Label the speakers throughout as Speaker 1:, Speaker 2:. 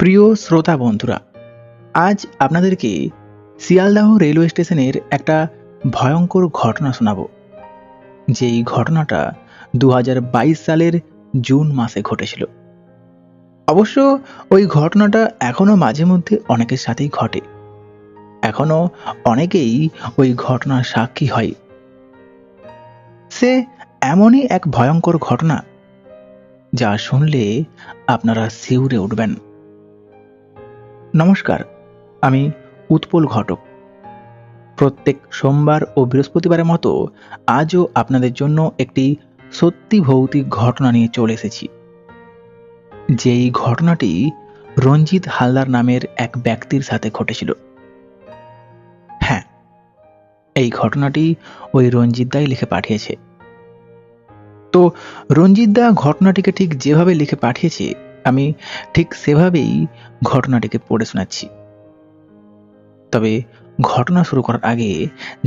Speaker 1: প্রিয় শ্রোতা বন্ধুরা, আজ আপনাদেরকে শিয়ালদাহ রেলওয়ে স্টেশনের একটা ভয়ঙ্কর ঘটনা শোনাবো। যেই ঘটনাটা দু হাজার বাইশ সালের জুন মাসে ঘটেছিল। অবশ্য ওই ঘটনাটা এখনও মাঝে মধ্যে অনেকের সাথেই ঘটে। এখনও অনেকেই ওই ঘটনার সাক্ষী হয়। সে এমনই এক ভয়ঙ্কর ঘটনা যা শুনলে আপনারা শিউরে উঠবেন। নমস্কার, আমি উৎপল ঘটক। প্রত্যেক সোমবার ও বৃহস্পতিবারের মতো আজও আপনাদের জন্য একটি সত্যি ভৌতিক ঘটনা নিয়ে চলে এসেছি। যেই ঘটনাটি রঞ্জিত হালদার নামের এক ব্যক্তির সাথে ঘটেছিল। হ্যাঁ এই ঘটনাটি ওই রঞ্জিত দাই লিখে পাঠিয়েছে। তো রঞ্জিত দা ঘটনাটিকে ঠিক যেভাবে লিখে পাঠিয়েছে আমি ঠিক সেভাবেই ঘটনাটিকে পড়ে শোনাচ্ছি। তবে ঘটনা শুরু করার আগে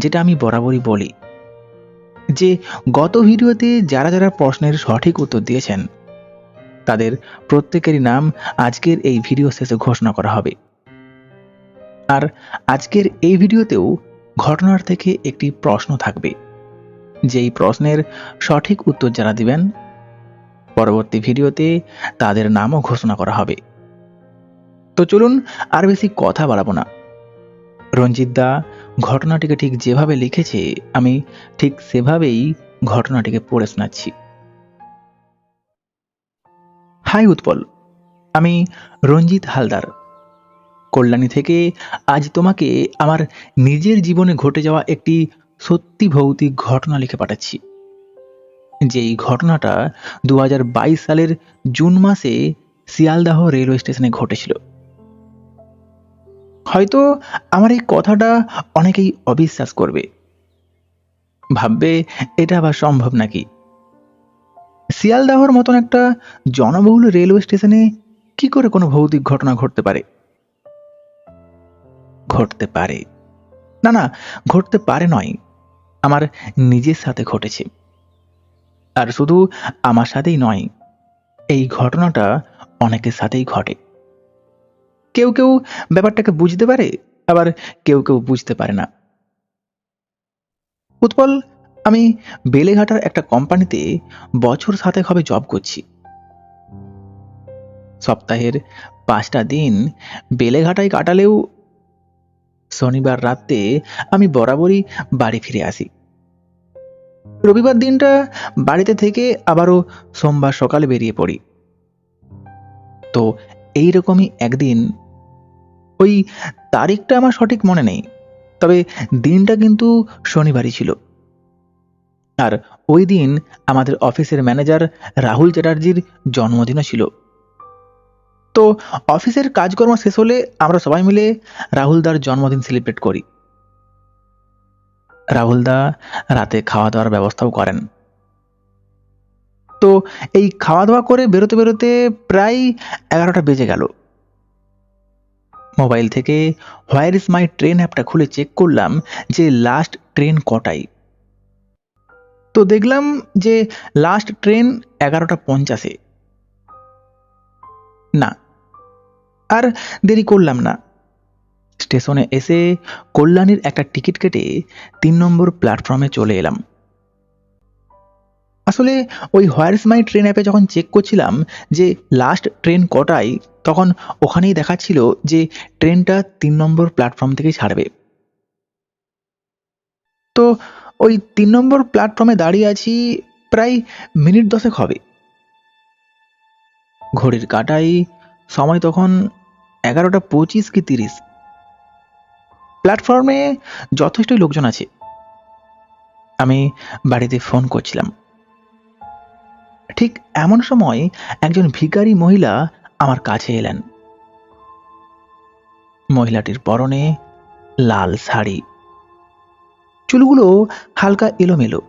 Speaker 1: যেটা আমি বরাবরই বলি, যে গত ভিডিওতে যারা যারা প্রশ্নের সঠিক উত্তর দিয়েছেন, তাদের প্রত্যেকেরই নাম আজকের এই ভিডিও শেষে ঘোষণা করা হবে। আর আজকের এই ভিডিওতেও ঘটনার থেকে একটি প্রশ্ন থাকবে, যেই প্রশ্নের সঠিক উত্তর যারা দিবেন পরবর্তী ভিডিওতে তাদের নামও ঘোষণা করা হবে। তো চলুন আর বেশি কথা বাড়াবো না। রঞ্জিত দা ঘটনাটিকে ঠিক যেভাবে লিখেছে, আমি ঠিক সেভাবেই ঘটনাটিকে পড়ে শোনাচ্ছি। হাই উৎপল, আমি রঞ্জিত হালদার। কল্যাণী থেকে আজ তোমাকে আমার নিজের জীবনে ঘটে যাওয়া একটি সত্যি ভৌতিক ঘটনা লিখে পাঠাচ্ছি। যেই ঘটনাটা দু হাজার বাইশ সালের জুন মাসে শিয়ালদাহ রেলওয়ে স্টেশনে ঘটেছিল। হয়তো আমার এই কথাটা অনেকেই অবিশ্বাস করবে। ভাববে, এটা আবার সম্ভব নাকি? শিয়ালদাহর মতন একটা জনবহুল রেলওয়ে স্টেশনে কি করে কোনো ভৌতিক ঘটনা ঘটতে পারে? ঘটতে পারে। না না, ঘটতে পারে নয়, আমার নিজের সাথে ঘটেছে। আর শুধু আমার সাথেই নয়, এই ঘটনাটা অনেকের সাথেই ঘটে। কেউ কেউ ব্যাপারটাকে বুঝতে পারে, আবার কেউ কেউ বুঝতে পারে না। উৎপল আমি বেলেঘাটার একটা কোম্পানিতে বছর সাথে হবে জব করছি। সপ্তাহের পাঁচটা দিন বেলেঘাটায় কাটালেও শনিবার রাতে আমি বরাবরই বাড়ি ফিরে আসি। রবিবার দিনটা বাড়িতে থেকে আবারও সোমবার সকালে বেরিয়ে পড়ি। তো এই এইরকমই একদিন, ওই তারিখটা আমার সঠিক মনে নেই, তবে দিনটা কিন্তু শনিবারই ছিল। আর ওই দিন আমাদের অফিসের ম্যানেজার রাহুল চ্যাটার্জির জন্মদিনও ছিল। তো অফিসের কাজকর্ম শেষ হলে আমরা সবাই মিলে রাহুলদার জন্মদিন সেলিব্রেট করি। রাহুলদা রাতে খাওয়া দাওয়ার ব্যবস্থাও করেন। তো এই খাওয়া দাওয়া করে বেরোতে বেরোতে প্রায় এগারোটা বেজে গেল। মোবাইল থেকে, হোয়ার ইজ মাই ট্রেন? অ্যাপটা খুলে চেক করলাম যে লাস্ট ট্রেন কটায় তো দেখলাম যে লাস্ট ট্রেন এগারোটা পঞ্চাশে। না, আর দেরি করলাম না। স্টেশনে এসে কল্যাণীর একটা টিকিট কেটে তিন নম্বর প্ল্যাটফর্মে চলে এলাম। আসলে ওই হোয়ারস মাই ট্রেন অ্যাপে যখন চেক করছিলাম যে লাস্ট ট্রেন কটায়, তখন ওখানেই দেখাচ্ছিল যে ট্রেনটা তিন নম্বর প্ল্যাটফর্ম থেকেই ছাড়বে। তো ওই তিন নম্বর প্ল্যাটফর্মে দাঁড়িয়ে আছি প্রায় মিনিট দশেক হবে। ঘড়ির কাটাই সময় তখন এগারোটা পঁচিশ কি তিরিশ। প্ল্যাটফর্মে যথেষ্টই লোকজন আছে। আমি বাড়িতে ফোন করছিলাম। ঠিক এমন সময় একজন ভিখারি মহিলা আমার কাছে এলেন। মহিলাটির পরনে লাল শাড়ি। চুলগুলো হালকা এলোমেলো।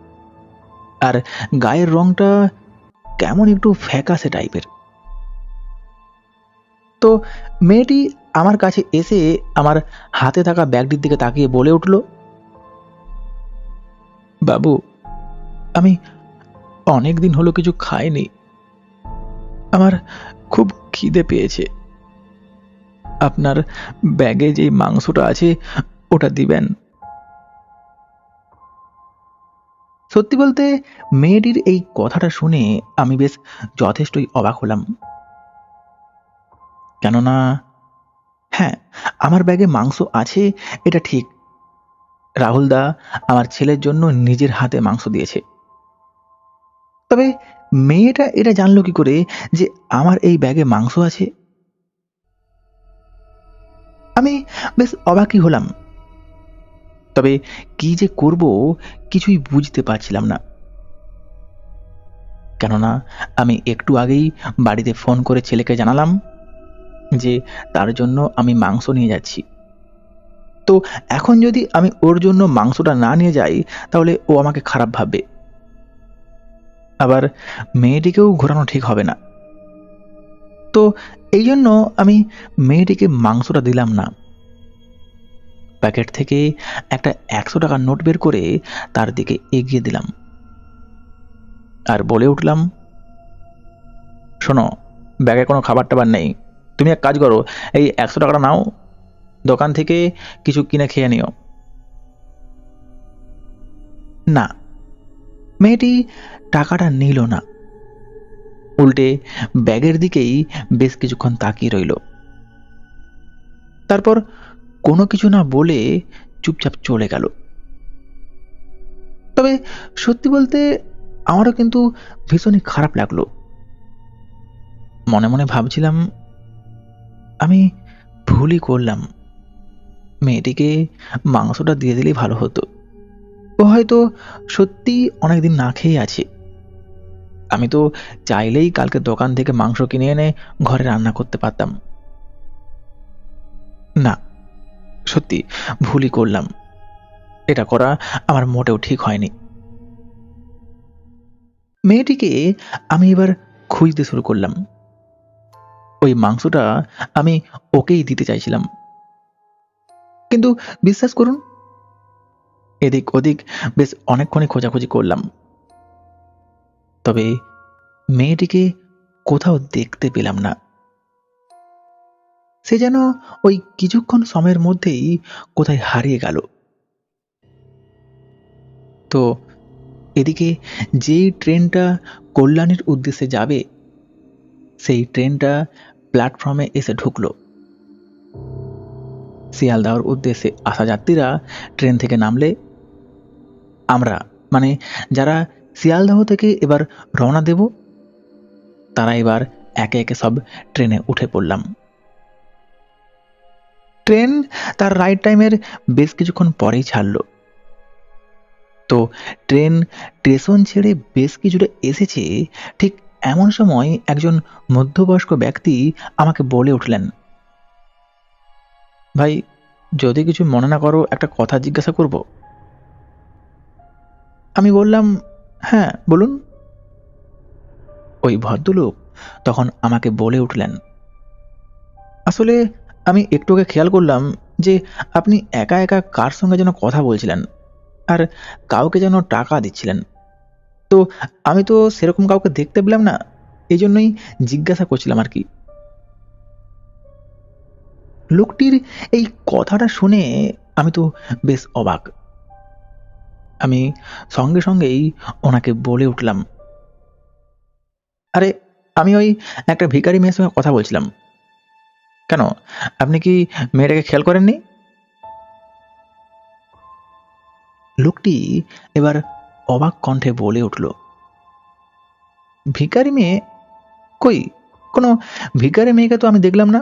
Speaker 1: আর গায়ের রংটা কেমন একটু ফ্যাকাসে টাইপের। তো মেয়েটি আমার কাছে এসে আমার হাতে থাকা ব্যাগটির দিকে তাকিয়ে বলে উঠল, বাবু, আমি অনেক দিন হলো কিছু খাইনি। আমার খুব খিদে পেয়েছে। আপনার ব্যাগে যেই মাংসটা আছে, ওটা দিবেন? সত্যি বলতে, মেয়েটির এই কথাটা শুনে আমি বেশ যথেষ্টই অবাক হলাম। কেননা হ্যাঁ আমার ব্যাগে মাংস আছে, এটা ঠিক। রাহুল দা আমার ছেলের জন্য নিজের হাতে মাংস দিয়েছে। তবে মেয়েটা এটা জানলো কি করে যে আমার এই ব্যাগে মাংস আছে? আমি বেশ অবাকই হলাম। তবে কি যে করব কিছুই বুঝতে পারছিলাম না। কেননা আমি একটু আগেই বাড়িতে ফোন করে ছেলেকে জানালাম। যে তার জন্য আমি মাংস নিয়ে যাচ্ছি। তো এখন যদি আমি ওর জন্য মাংসটা না নিয়ে যাই, তাহলে ও আমাকে খারাপ ভাববে। আবার মেয়েটিকেও ঘোরানো ঠিক হবে না। তো এই জন্য আমি মেয়েটিকে মাংসটা দিলাম না। প্যাকেট থেকে একটা একশো টাকার নোট বের করে তার দিকে এগিয়ে দিলাম। আর বলে উঠলাম, শোনো, ব্যাগে কোনো খাবার টাবার নেই। তুমি এক কাজ করো, এই একশো টাকাটা নাও, দোকান থেকে কিছু কিনে খেয়ে নিও। না, মেয়েটি টাকাটা নিল না। উল্টে ব্যাগের দিকেই বেশ কিছুক্ষণ তাকিয়ে রইল। তারপর কোনো কিছু না বলে চুপচাপ চলে গেল। তবে সত্যি বলতে আমারও কিন্তু ভীষণই খারাপ লাগল। মনে মনে ভাবছিলাম আমি ভুলই করলাম। মেয়েটিকে মাংসটা দিয়ে দিলেই ভালো হতো। ও হয়তো সত্যি অনেকদিন না খেয়ে আছে। আমি তো চাইলেই কালকে দোকান থেকে মাংস কিনে এনে ঘরে রান্না করতে পারতাম। না, সত্যি ভুলই করলাম। এটা করা আমার মোটেও ঠিক হয়নি। মেয়েটিকে আমি এবার খুঁজতে শুরু করলাম। ওই মাংসটা আমি ওকেই দিতে চাইছিলাম। কিন্তু বিশ্বাস করুন, এদিক ওদিক বেশ অনেকক্ষণই খোঁজাখুঁজি করলাম। তবে মেয়েটিকে কোথাও দেখতে পেলাম না। সে যেন ওই কিছুক্ষণ সময়ের মধ্যেই কোথায় হারিয়ে গেল। তো এদিকে যেই ট্রেনটা কল্যাণের উদ্দেশ্যে যাবে, সেই ট্রেনটা প্ল্যাটফর্মে এসে ঢুকলো। শিয়ালদাহর উদ্দেশ্যে আসা যাত্রীরা ট্রেন থেকে নামলে আমরা মানে যারা শিয়ালদাহ থেকে এবার রওনা দেব, তারা এবার একে একে সব ট্রেনে উঠে পড়লাম। ট্রেন তার রাইট টাইমের বেশ কিছুক্ষণ পরেই ছাড়লো। তো ট্রেন স্টেশন ছেড়ে বেশ কিছুটা এসেছে, ঠিক এমন সময় একজন মধ্যবয়স্ক ব্যক্তি আমাকে বলে উঠলেন, ভাই, যদি কিছু মনে না করো, একটা কথা জিজ্ঞাসা করব। আমি বললাম হ্যাঁ বলুন। ওই ভদ্রলোক তখন আমাকে বলে উঠলেন, আসলে আমি একটু আগে খেয়াল করলাম যে আপনি একা একা কার সঙ্গে যেন কথা বলছিলেন, আর কাউকে যেন টাকা দিচ্ছিলেন। তো আমি তো সেরকম কাউকে দেখতে পেলাম না এই জন্যই জিজ্ঞাসা করছিলাম আর কি। লোকটির এই কথাটা শুনে আমি তো বেশ অবাক। আমি সঙ্গে সঙ্গেই ওনাকে বলে উঠলাম, আরে, আমি ওই একটা ভিখারি মেয়ের সঙ্গে কথা বলছিলাম। কেন, আপনি কি মেয়েটাকে খেয়াল করেননি? লোকটি এবার অবাক কণ্ঠে বলে উঠল, ভিখারি মেয়ে? কই? কোনো ভিখারি মেয়েকে তো আমি দেখলাম না।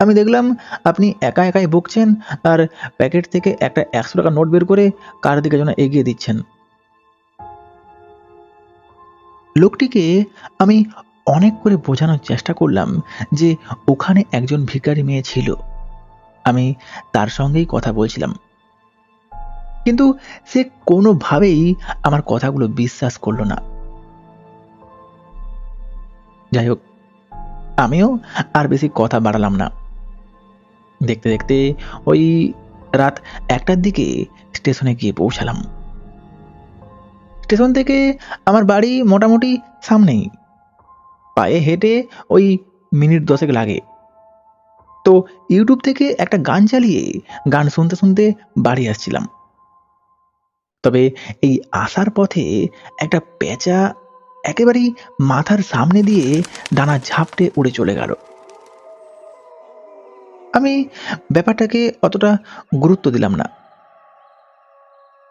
Speaker 1: আমি দেখলাম আপনি একা একাই বকছেন আর প্যাকেট থেকে একটা একশো টাকা নোট বের করে কার দিকে যেন এগিয়ে দিচ্ছেন। লোকটিকে আমি অনেক করে বোঝানোর চেষ্টা করলাম যে ওখানে একজন ভিখারি মেয়ে ছিল। আমি তার সঙ্গেই কথা বলছিলাম। কিন্তু সে কোনোভাবেই আমার কথাগুলো বিশ্বাস করল না। যাই হোক, আমিও আর বেশি কথা বাড়ালাম না। দেখতে দেখতে ওই রাত একটার দিকে স্টেশনে গিয়ে পৌঁছালাম। স্টেশন থেকে আমার বাড়ি মোটামুটি সামনেই। পায়ে হেঁটে ওই মিনিট দশেক লাগে। তো ইউটিউব থেকে একটা গান চালিয়ে গান শুনতে শুনতে বাড়ি আসছিলাম। তবে এই আসার পথে একটা পেঁচা একেবারেই মাথার সামনে দিয়ে ডানা ঝাপটে উড়ে চলে গেল। আমি ব্যাপারটাকে অতটা গুরুত্ব দিলাম না।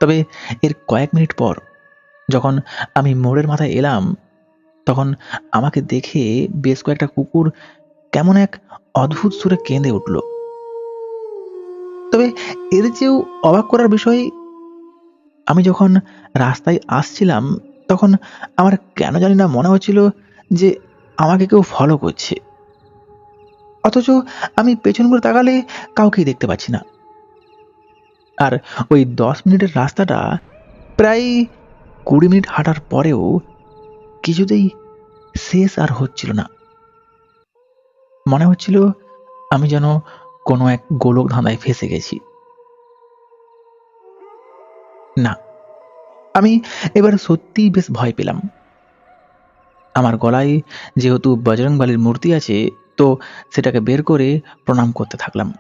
Speaker 1: তবে এর কয়েক মিনিট পর যখন আমি মোড়ের মাথায় এলাম, তখন আমাকে দেখে বেশ কয়েকটা কুকুর কেমন এক অদ্ভুত সুরে কেঁদে উঠল। তবে এর চেয়েও অবাক করার বিষয় আমি যখন রাস্তায় আসছিলাম, তখন আমার কেন জানি না মনে হচ্ছিল যে আমাকে কেউ ফলো করছে। অথচ আমি পেছন করে তাকালে কাউকেই দেখতে পাচ্ছি না। আর ওই দশ মিনিটের রাস্তাটা প্রায় কুড়ি মিনিট হাঁটার পরেও কিছুতেই শেষ আর হচ্ছিল না। মনে হচ্ছিল আমি যেন কোনো এক গোলক ধাঁধায় ফেসে গেছি। না। আমি এবার সত্যিই বেশ ভয় পেলাম। আমার গলায় যেহেতু বজরংবালির মূর্তি আছে, তো সেটাকে বের করে প্রণাম করতে থাকলাম।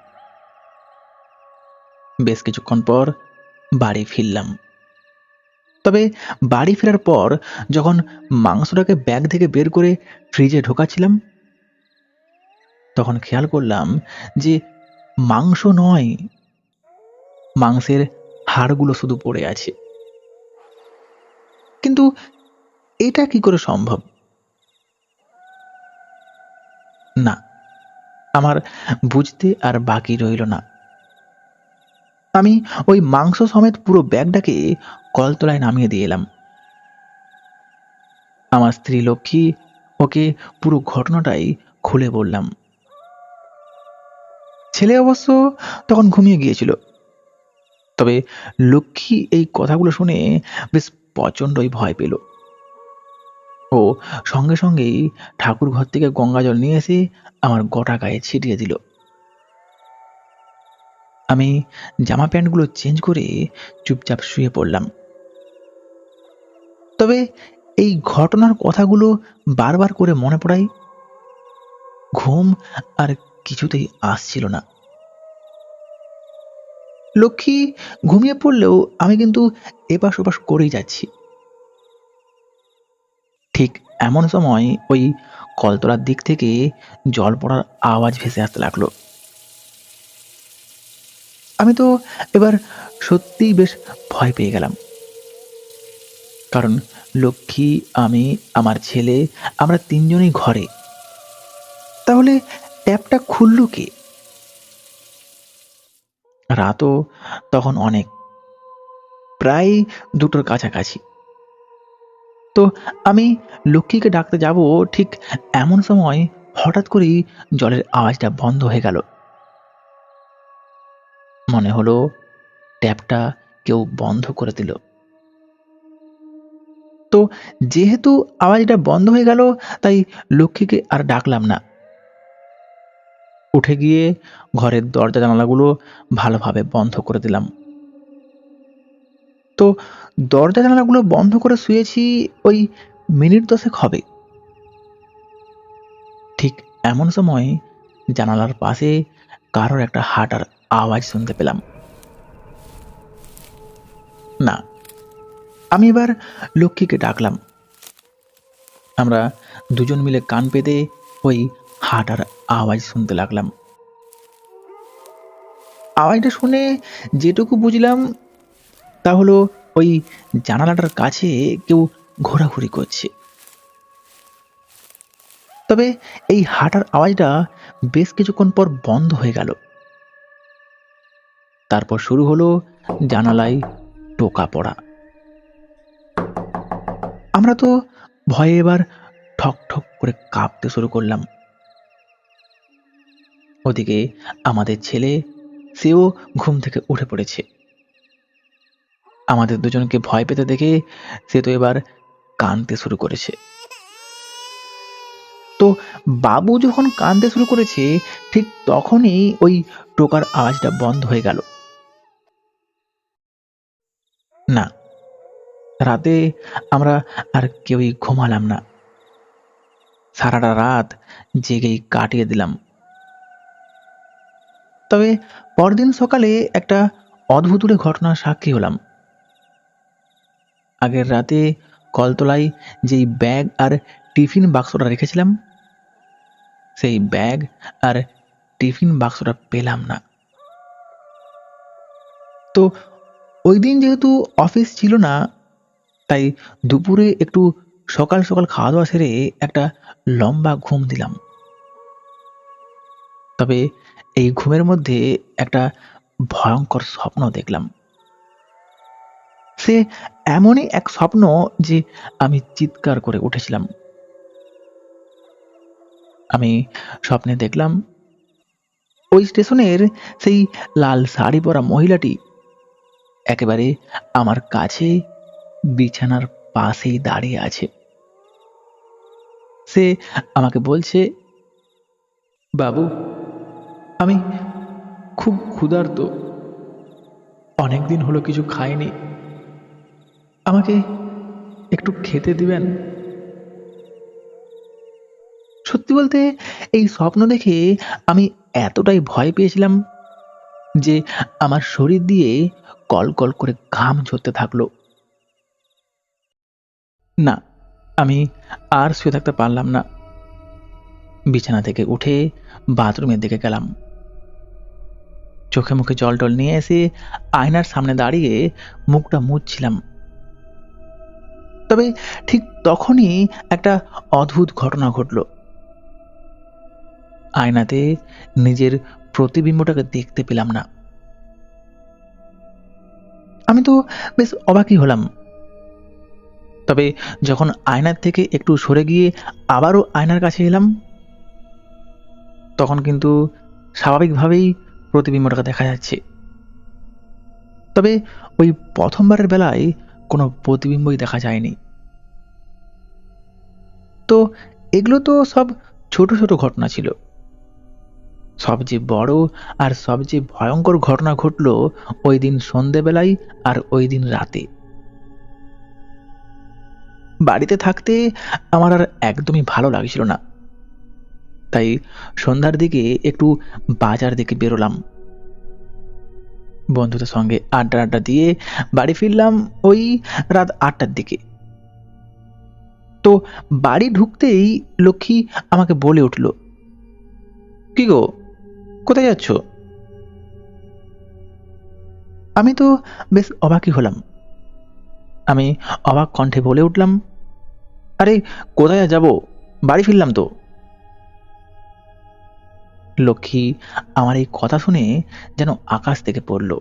Speaker 1: বেশ কিছুক্ষণ পর বাড়ি ফিরলাম। তবে বাড়ি ফেরার পর যখন মাংসটাকে ব্যাগ থেকে বের করে ফ্রিজে ঢোকাচ্ছিলাম, তখন খেয়াল করলাম যে মাংস নয়, মাংসের হাড়গুলো শুধু পড়ে আছে। কিন্তু এটা কি করে সম্ভব? না, আমার বুঝতে আর বাকি রইল না। আমি ওই মাংস সমেত পুরো ব্যাগটাকে কলতলায় নামিয়ে দিয়ে এলাম। আমার স্ত্রী লক্ষ্মী ওকে পুরো ঘটনাটাই খুলে বললাম। ছেলে অবশ্য তখন ঘুমিয়ে গিয়েছিল। তবে লক্ষ্মী এই কথাগুলো শুনে বেশ প্রচণ্ডই ভয় পেল। ও সঙ্গে সঙ্গেই ঠাকুর ঘর থেকে গঙ্গা জল নিয়ে এসে আমার গোটা গায়ে ছিটিয়ে দিল। আমি জামা প্যান্টগুলো চেঞ্জ করে চুপচাপ শুয়ে পড়লাম। তবে এই ঘটনার কথাগুলো বারবার করে মনে পড়াই ঘুম আর কিছুতেই আসছিল না। লক্ষ্মী ঘুমিয়ে পড়লেও আমি কিন্তু এপাশ ওপাশ করেই যাচ্ছি। ঠিক এমন সময় ওই কলতলার দিক থেকে জল পড়ার আওয়াজ ভেসে আসতে লাগল। আমি তো এবার সত্যিই বেশ ভয় পেয়ে গেলাম। কারণ লক্ষ্মী, আমি, আমার ছেলে, আমরা তিনজনই ঘরে। তাহলে ট্যাপটা খুললো কে? রাতও তখন অনেক। প্রায় দুটোর কাছাকাছি। তো আমি লক্ষ্মীকে ডাকতে যাব ঠিক এমন সময় হঠাৎ করেই জলের আওয়াজটা বন্ধ হয়ে গেল। মনে হলো ট্যাপটা কেউ বন্ধ করে দিল। তো যেহেতু আওয়াজটা বন্ধ হয়ে গেল, তাই লক্ষ্মীকে আর ডাকলাম না। উঠে গিয়ে ঘরের দরজা জানালাগুলো ভালোভাবে বন্ধ করে দিলাম। তো দরজা জানালাগুলো বন্ধ করে শুয়েছি ওই মিনিট দশেক হবে। ঠিক এমন সময় জানালার পাশে কারোর একটা হাঁটার আওয়াজ শুনতে পেলাম। না, আমি এবার লক্ষ্মীকে ডাকলাম। আমরা দুজন মিলে কান পেতে ওই হাঁটার আওয়াজ শুনতে লাগলাম। আওয়াজটা শুনে যেটুকু বুঝলাম, তা হলো ওই জানালাটার কাছে কেউ ঘোরাঘুরি করছে। তবে এই হাঁটার আওয়াজটা বেশ কিছুক্ষণ পর বন্ধ হয়ে গেল। তারপর শুরু হলো জানালায় টোকা পড়া। আমরা তো ভয়ে এবার ঠক ঠক করে কাঁপতে শুরু করলাম। ওদিকে আমাদের ছেলে, সেও ঘুম থেকে উঠে পড়েছে। আমাদের দুজনকে ভয় পেতে দেখে সে তো এবার কাঁদতে শুরু করেছে। তো বাবু যখন কাঁদতে শুরু করেছে, ঠিক তখনই ওই টোকার আওয়াজটা বন্ধ হয়ে গেল। না, রাতে আমরা আর কেউই ঘুমালাম না। সারাটা রাত জেগেই কাটিয়ে দিলাম। তবে পরদিন সকালে একটা অদ্ভুতুরে ঘটনার সাক্ষী হলাম। আগের রাতে কলতলায় যেই ব্যাগ আর টিফিন বাক্সটা রেখেছিলাম, সেই ব্যাগ আর টিফিন বাক্সটা পেলাম না। তো ওই দিন যেহেতু অফিস ছিল না, তাই দুপুরে একটু সকাল সকাল খাওয়া দাওয়া সেরে একটা লম্বা ঘুম দিলাম। তবে এই ঘুমের মধ্যে একটা ভয়ঙ্কর স্বপ্ন দেখলাম। সে এমনই এক স্বপ্ন যে আমি চিৎকার করে উঠেছিলাম। আমি স্বপ্নে দেখলাম, ওই স্টেশনের সেই লাল শাড়ি পরা মহিলাটি একেবারে আমার কাছে বিছানার পাশেই দাঁড়িয়ে আছে। সে আমাকে বলছে, বাবু আমি খুব ক্ষুধার্ত। অনেকদিন হলো কিছু খাইনি। আমাকে একটু খেতে দিবেন? সত্যি বলতে এই স্বপ্ন দেখে আমি এতটাই ভয় পেয়েছিলাম যে আমার শরীর দিয়ে কল কল করে ঘাম ঝরতে থাকল। না, আমি আর শুয়ে থাকতে পারলাম না। বিছানা থেকে উঠে বাথরুমের দিকে গেলাম। চোখে মুখে জল টল নিয়ে এসে আয়নার সামনে দাঁড়িয়ে মুখটা মুছছিলাম। তবে ঠিক তখনই একটা অদ্ভুত ঘটনা ঘটল। আয়নাতে নিজের প্রতিবিম্বটাকে দেখতে পেলাম না। আমি তো বেশ অবাকই হলাম। তবে যখন আয়নার থেকে একটু সরে গিয়ে আবারও আয়নার কাছে এলাম, তখন কিন্তু স্বাভাবিকভাবেই প্রতিবিম্বটাকে দেখা যাচ্ছে। তবে ওই প্রথমবারের বেলায় কোনো প্রতিবিম্বই দেখা যায়নি। তো এগুলো তো সব ছোট ছোট ঘটনা ছিল। সবচেয়ে বড় আর সবচেয়ে ভয়ঙ্কর ঘটনা ঘটল ওই দিন সন্ধেবেলায় আর ওই দিন রাতে। বাড়িতে থাকতে আমার আর একদমই ভালো লাগছিল না। তাই সন্ধ্যার দিকে একটু বাজার দিকে বেরোলাম। বন্ধুদের সঙ্গে আড্ডা আড্ডা দিয়ে বাড়ি ফিরলাম ওই রাত আটটার দিকে। তো বাড়ি ঢুকতেই লক্ষ্মী আমাকে বলে উঠল, কি গো, কোথায় যাচ্ছ? আমি তো বেশ অবাকই হলাম। আমি অবাক কণ্ঠে বলে উঠলাম, আরে, কোথায় যাব? বাড়ি ফিরলাম তো। লক্ষ্মী আমার এই কথা শুনে যেন আকাশ থেকে পড়ল।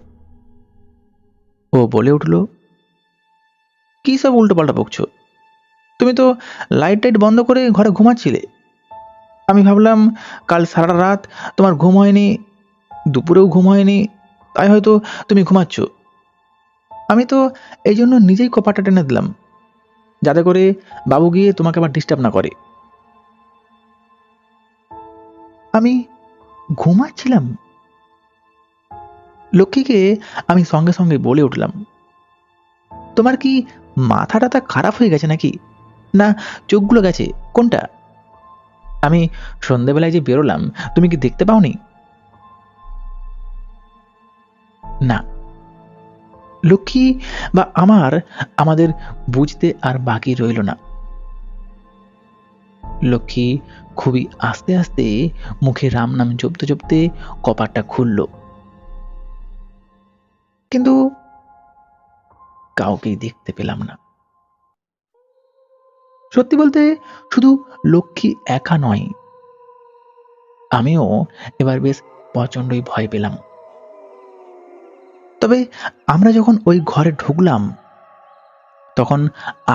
Speaker 1: ও বলে উঠল, কি সব উল্টো পাল্টা বকছো? তুমি তো লাইট টাইট বন্ধ করে ঘরে ঘুমাচ্ছিলে। আমি ভাবলাম, কাল সারা রাত তোমার ঘুম হয়নি, দুপুরেও ঘুম হয়নি, তাই হয়তো তুমি ঘুমাচ্ছ। আমি তো এই জন্য নিজেই কপাটা টেনে দিলাম, যাতে করে বাবু গিয়ে তোমাকে আবার ডিস্টার্ব না করে। আমি ঘুমাচ্ছিলাম। লক্ষ্মীকে আমি সঙ্গে সঙ্গে বলে উঠলাম, তোমার কি মাথা টাথা খারাপ হয়ে গেছে নাকি? না, চোখগুলো গেছে, কোনটা? আমি সন্ধেবেলায় যে বেরোলাম, তুমি কি দেখতে পাওনি? না। লক্ষ্মী বা আমার, আমাদের বুঝতে আর বাকি রইল না। লক্ষ্মী খুবই আস্তে আস্তে মুখে রাম নাম জপতে জপতে কপারটা খুলল। কিন্তু কাউকেই দেখতে পেলাম না। সত্যি বলতে শুধু লক্ষ্মী একা নয়, আমিও এবার বেশ প্রচণ্ডই ভয় পেলাম। তবে আমরা যখন ওই ঘরে ঢুকলাম, তখন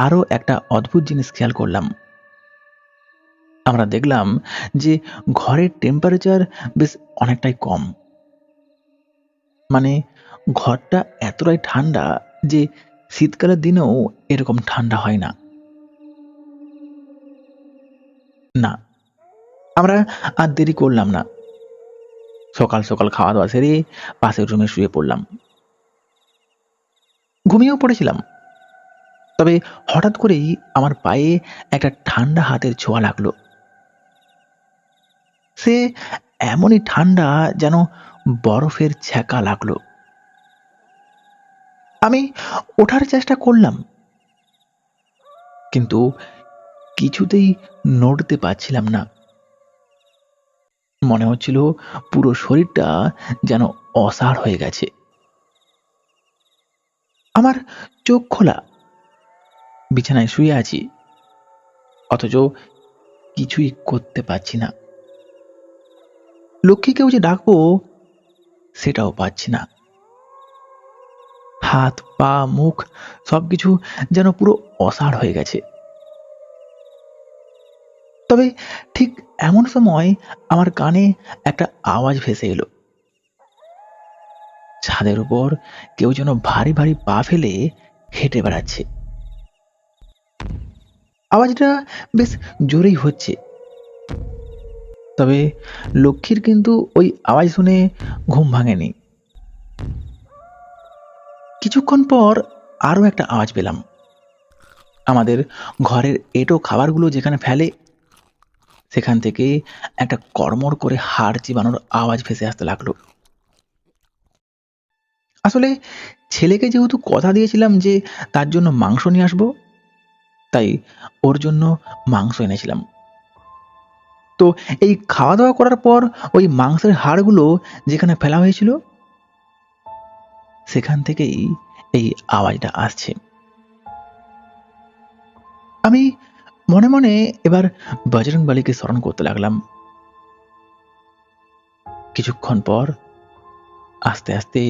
Speaker 1: আরও একটা অদ্ভুত জিনিস খেয়াল করলাম। আমরা দেখলাম যে ঘরের টেম্পারেচার বেশ অনেকটাই কম। মানে ঘরটা এতটাই ঠান্ডা যে শীতকালের দিনেও এরকম ঠান্ডা হয় না। না, আমরা আর দেরি করলাম না। সকাল সকাল খাওয়া দাওয়া সেরে পাশের রুমে শুয়ে পড়লাম। ঘুমিয়েও পড়েছিলাম। তবে হঠাৎ করেই আমার পায়ে একটা ঠান্ডা হাতের ছোঁয়া লাগল। সে এমনই ঠান্ডা যেন বরফের ছ্যাঁকা লাগল। আমি ওঠার চেষ্টা করলাম, কিন্তু কিছুতেই নড়তে পারছিলাম না। মনে হচ্ছিল পুরো শরীরটা যেন অসাড় হয়ে গেছে। আমার চোখ খোলা, বিছানায় শুয়ে আছি, অথচ কিছুই করতে পারছি না। লক্ষ্মীকেও যে ডাকবো, সেটাও পাচ্ছি না। হাত, পা, মুখ, সবকিছু যেন পুরো অসাড় হয়ে গেছে। তবে ঠিক এমন সময় আমার কানে একটা আওয়াজ ভেসে এলো। ছাদের উপর কেউ যেন ভারী ভারী পা ফেলে হেঁটে বেড়াচ্ছে। আওয়াজটা বেশ জোরেই হচ্ছে। তবে লক্ষ্মীর কিন্তু ওই আওয়াজ শুনে ঘুম ভাঙেনি। কিছুক্ষণ পর আরও একটা আওয়াজ পেলাম। আমাদের ঘরের এটো খাবারগুলো যেখানে ফেলে, সেখান থেকে একটা কর্মর করে হাড় চিবানোর আওয়াজ ভেসে আসতে লাগল। আসলে ছেলেকে যেহেতু কথা দিয়েছিলাম যে তার জন্য মাংস নিয়ে আসব, তাই ওর জন্য মাংস এনেছিলাম। তো এই খাওয়া দাওয়া করার পর ওই মাংসের হাড়গুলো যেখানে ফেলা হয়েছিল, সেখান থেকেই এই আওয়াজটা আসছে। আমি মনে মনে এবার বজরং বালিকে স্মরণ করতে লাগলাম। কিছুক্ষণ পর আস্তে আস্তে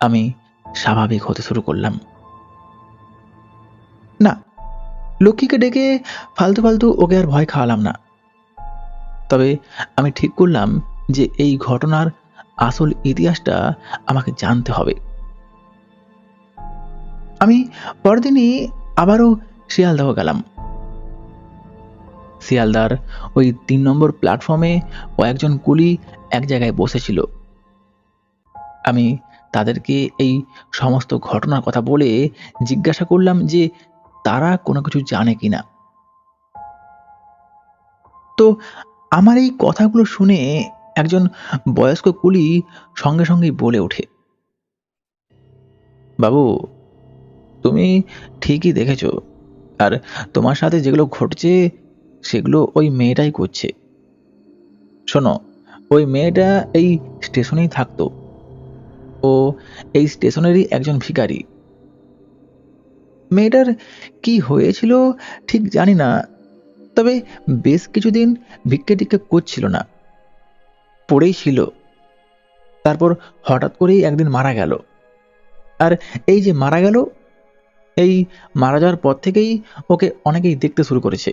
Speaker 1: আমি স্বাভাবিক হতে শুরু করলাম। না, লক্ষ্মীকে ডেকে ফালতু ফালতু ওকে আর ভয় খাওয়ালাম না। তবে আমি ঠিক করলাম যে এই ঘটনার আসল ইতিহাসটা আমাকে জানতে হবে। আমি পরদিনই আবারও শিয়ালদাহ গেলাম। শিয়ালদার ওই তিন নম্বর প্ল্যাটফর্মে কয়েকজন কুলি এক জায়গায় বসেছিল। আমি তাদেরকে এই সমস্ত ঘটনার কথা বলে জিজ্ঞাসা করলাম যে তারা কোনো কিছু জানে কিনা। তো আমার এই কথাগুলো শুনে একজন বয়স্ক কুলি সঙ্গে সঙ্গেই বলে ওঠে, বাবু, তুমি ঠিকই দেখেছ। আর তোমার সাথে যেগুলো ঘটছে, সেগুলো ওই মেয়েটাই করছে। শোনো, ওই মেয়েটা এই স্টেশনেই থাকতো। ও এই স্টেশনেরই একজন ভিখারি। মেয়েটার কি হয়েছিল ঠিক জানি না তবে বেশ কিছুদিন ভিক্ষে টিক্ষে করছিল না। পড়েই ছিল। তারপর হঠাৎ করেই একদিন মারা গেল। আর এই যে মারা গেল, এই মারা যাওয়ার পর থেকেই ওকে অনেকেই দেখতে শুরু করেছে।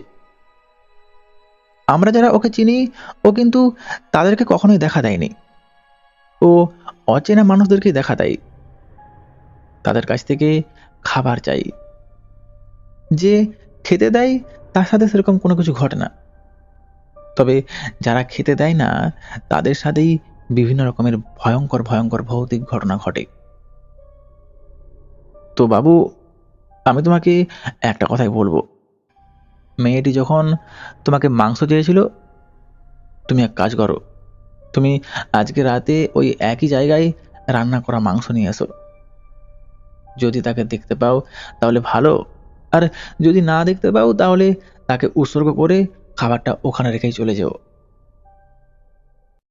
Speaker 1: আমরা যারা ওকে চিনি, ও কিন্তু তাদেরকে কখনোই দেখা দেয়নি। ও অচেনা মানুষদেরকে দেখা দেয়। তাদের কাছ থেকে খাবার চাই। যে খেতে দেয় তার সাথে সেরকম কোনো কিছু ঘটে না। তবে যারা খেতে দেয় না, তাদের সাথেই বিভিন্ন রকমের ভয়ঙ্কর ভয়ঙ্কর, ভৌতিক ঘটনা ঘটে। তো বাবু, আমি তোমাকে একটা কথাই বলব। মেয়েটি যখন তোমাকে মাংস চেয়েছিল, তুমি এক কাজ করো। তুমি আজকে রাতে ওই একই জায়গায় রান্না করা মাংস নিয়ে আসো যদি তাকে দেখতে পাও, তাহলে ভালো। আর যদি না দেখতে পাও, তাহলে তাকে উৎসর্গ করে খাবারটা ওখানে রেখেই চলে যেও।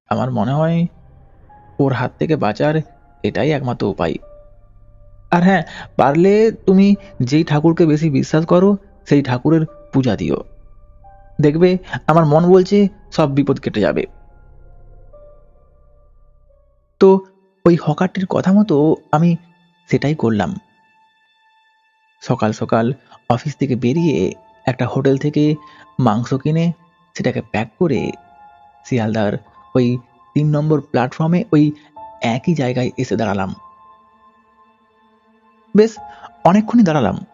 Speaker 1: আমার মনে হয় ওর হাত থেকে বাঁচার এটাই একমাত্র উপায়। আর হ্যাঁ পারলে তুমি যেই ঠাকুরকে বেশি বিশ্বাস করো, সেই ঠাকুরের পূজা দিও। দেখবে আমার মন বলছে সব বিপদ কেটে যাবে। তো ওই হকারটির কথা মতো আমি সেটাই করলাম। সকাল সকাল অফিস থেকে বেরিয়ে একটা হোটেল থেকে মাংস কিনে সেটাকে প্যাক করে শিয়ালদার ওই তিন নম্বর প্ল্যাটফর্মে ওই একই জায়গায় এসে দাঁড়ালাম। বেশ, অনেকক্ষণই দাঁড়ালাম।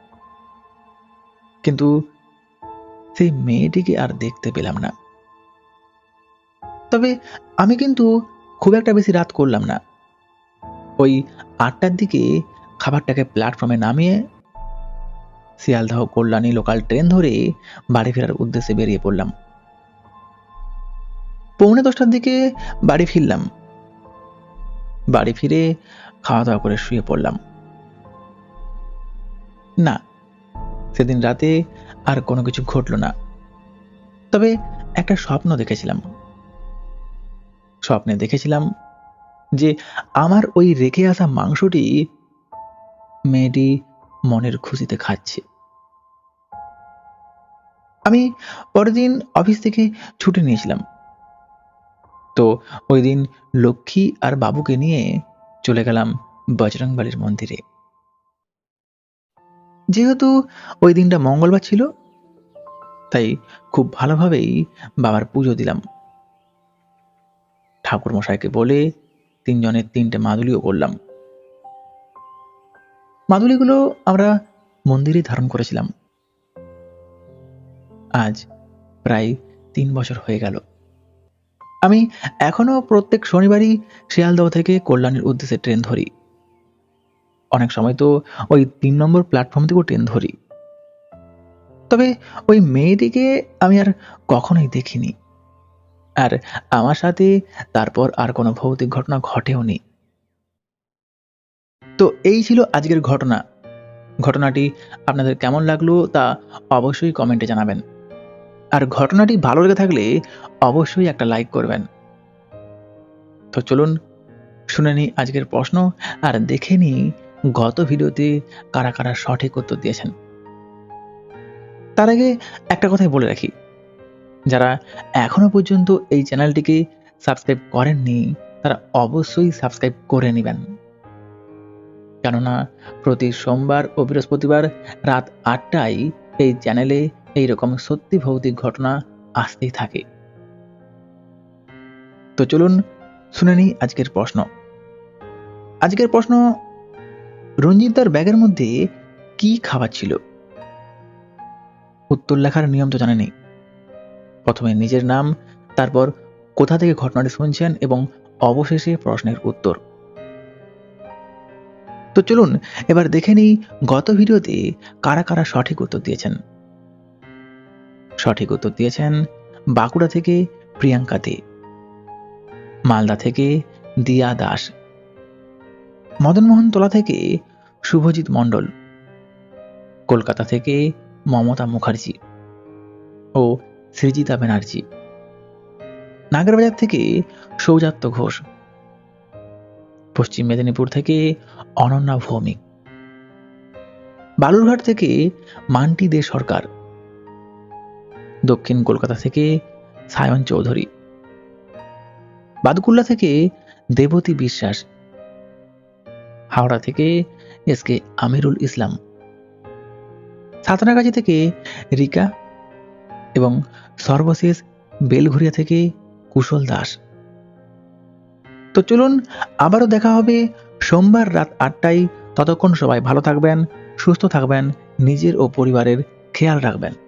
Speaker 1: কিন্তু সেই মেয়েটিকে আর দেখতে পেলাম না। তবে আমি কিন্তু খুব একটা বেশি রাত করলাম না। ওই আটটার দিকে খাবারটাকে প্ল্যাটফর্মে নামিয়ে শিয়ালদহ কল্যাণী লোকাল ট্রেন ধরে বাড়ি ফেরার উদ্দেশ্যে বেরিয়ে পড়লাম। পৌনে দশটার দিকে বাড়ি ফিরলাম। বাড়ি ফিরে খাওয়া দাওয়া করে শুয়ে পড়লাম। না, সেদিন রাতে আর কোনো কিছু ঘটলো না। তবে একটা স্বপ্ন দেখেছিলাম। স্বপ্নে দেখেছিলাম যে আমার ওই রেখে আসা মাংসটি মেয়েটি মনের খুশিতে খাচ্ছে। আমি পরের দিন অফিস থেকে ছুটি নিয়েছিলাম। তো ওই দিন লক্ষ্মী আর বাবুকে নিয়ে চলে গেলাম বজরংবালির মন্দিরে। যেহেতু ওই দিনটা মঙ্গলবার ছিল, তাই খুব ভালোভাবেই বাবার পুজো দিলাম। ঠাকুর মশাইকে বলে তিনজনের তিনটে মাদুলিও করলাম। মাদুলিগুলো আমরা মন্দিরে ধারণ করেছিলাম। আজ প্রায় তিন বছর হয়ে গেল। আমি এখনও প্রত্যেক শনিবারই শিয়ালদহ থেকে কল্যাণের উদ্দেশ্যে ট্রেন ধরি। অনেক সময় তো ওই তিন নম্বর প্ল্যাটফর্ম থেকেও ট্রেন ধরি। তবে ওই মেয়েটিকে আমি আর কখনোই দেখিনি। আর আমার সাথে তারপর আর কোনো ভৌতিক ঘটনা ঘটেও নি তো এই ছিল আজকের ঘটনা। ঘটনাটি আপনাদের কেমন লাগল তা অবশ্যই কমেন্টে জানাবেন। আর ঘটনাটি ভালো লেগে থাকলে অবশ্যই একটা লাইক করবেন। তো চলুন, শুনে নিই আজকের প্রশ্ন আর দেখে নিই গত ভিডিওতে কারা কারা সঠিক উত্তর দিয়েছেন। তার আগে একটা কথাই বলে রাখি, যারা এখনও পর্যন্ত এই চ্যানেলটিকে সাবস্ক্রাইব করেননি, তারা অবশ্যই সাবস্ক্রাইব করে নেবেন। কেননা প্রতি সোমবার ও বৃহস্পতিবার রাত আটটায় এই চ্যানেলে এই রকম সত্যি ভৌতিক ঘটনা আসতেই থাকে। তো চলুন শুনে নিই আজকের প্রশ্ন। আজকের প্রশ্ন রঞ্জিতার ব্যাগের মধ্যে কি খাবার ছিল? উত্তর লেখার নিয়ম তো জানেনি প্রথমে নিজের নাম, তারপর কোথা থেকে ঘটনাটি শুনছেন এবং অবশেষে প্রশ্নের উত্তর। তো চলুন এবার দেখে নিই গত ভিডিওতে কারা কারা সঠিক উত্তর দিয়েছেন। সঠিক উত্তর দিয়েছেন বাঁকুড়া থেকে প্রিয়াঙ্কা দে, মালদা থেকে দিয়া দাস, মদনমোহন তোলা থেকে শুভজিৎ মণ্ডল, কলকাতা থেকে মমতা মুখার্জি ও সৃজিতা ব্যানার্জি, নাগরবাজার থেকে সৌজাত্য ঘোষ, পশ্চিম মেদিনীপুর থেকে অনন্যা ভৌমিক। বালুরঘাট থেকে মান্টি দে সরকার। দক্ষিণ কলকাতা থেকে সায়ন চৌধুরী। বাদকুল্লা থেকে দেবতী বিশ্বাস। হাওড়া থেকে এস কে আমিরুল ইসলাম। সাঁতরাগাছি থেকে রিকা এবং সর্বশেষ বেলঘুরিয়া থেকে কুশল দাস। তো চলুন আবারও দেখা হবে সোমবার রাত আটটায় ততক্ষণ সবাই ভালো থাকবেন সুস্থ থাকবেন নিজের ও পরিবারের খেয়াল রাখবেন।